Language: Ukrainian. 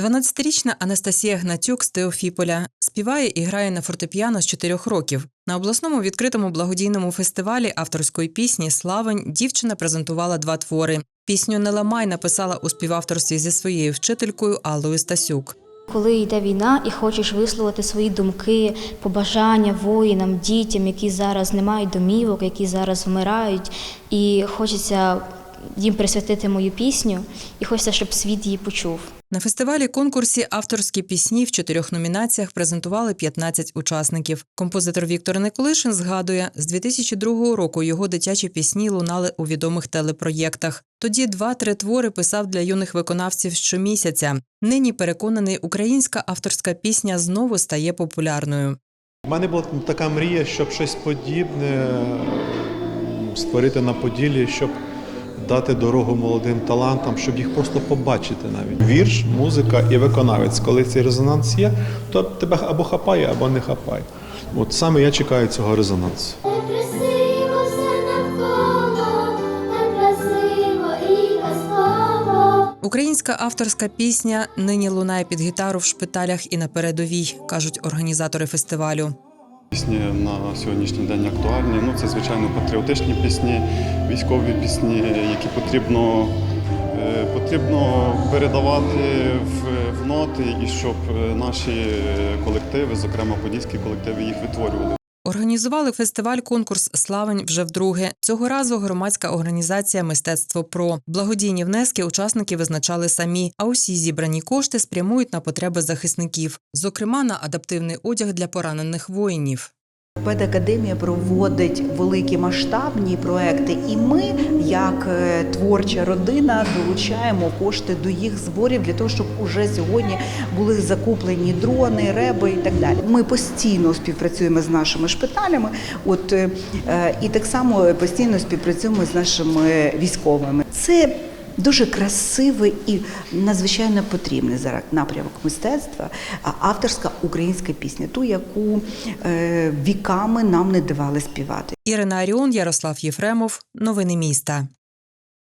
12-річна Анастасія Гнатюк з Теофіполя співає і грає на фортепіано з 4 років. На обласному відкритому благодійному фестивалі авторської пісні Славень дівчина презентувала два твори. Пісню Не ламай написала у співавторстві зі своєю вчителькою Аллою Стасюк. Коли йде війна і хочеш висловити свої думки, побажання воїнам, дітям, які зараз не мають домівок, які зараз вмирають, і хочеться їм присвятити мою пісню, і хочеться, щоб світ її почув. На фестивалі конкурсі авторські пісні в чотирьох номінаціях презентували 15 учасників. Композитор Віктор Николишин згадує, з 2002 року його дитячі пісні лунали у відомих телепроєктах. Тоді два-три твори писав для юних виконавців щомісяця. Нині переконаний, українська авторська пісня знову стає популярною. У мене була така мрія, щоб щось подібне створити на Поділлі, щоб дати дорогу молодим талантам, щоб їх просто побачити навіть. Вірш, музика і виконавець. Коли цей резонанс є, то тебе або хапає, або не хапає. От саме я чекаю цього резонансу. Українська авторська пісня нині лунає під гітару в шпиталях і на передовій, кажуть організатори фестивалю. Пісні на сьогоднішній день актуальні. Ну, це, звичайно, патріотичні пісні, військові пісні, які потрібно, е, потрібно передавати в, ноти і щоб е, наші колективи, зокрема подільські колективи, їх витворювали. Організували фестиваль-конкурс Славень вже вдруге. Цього разу громадська організація Мистецтво Про благодійні внески учасники визначали самі, а усі зібрані кошти спрямують на потреби захисників, зокрема на адаптивний одяг для поранених воїнів. Педакадемія проводить великі масштабні проекти, і ми, як е, творча родина, долучаємо кошти до їх зборів для того, щоб уже сьогодні були закуплені дрони, реби і так далі. Ми постійно співпрацюємо з нашими шпиталями. От е, і так само постійно співпрацюємо з нашими військовими. Це Дуже красивий і надзвичайно потрібний зараз напрямок мистецтва, авторська українська пісня, ту, яку е, віками нам не давали співати. Ірина Аріон, Ярослав Єфремов. Новини міста.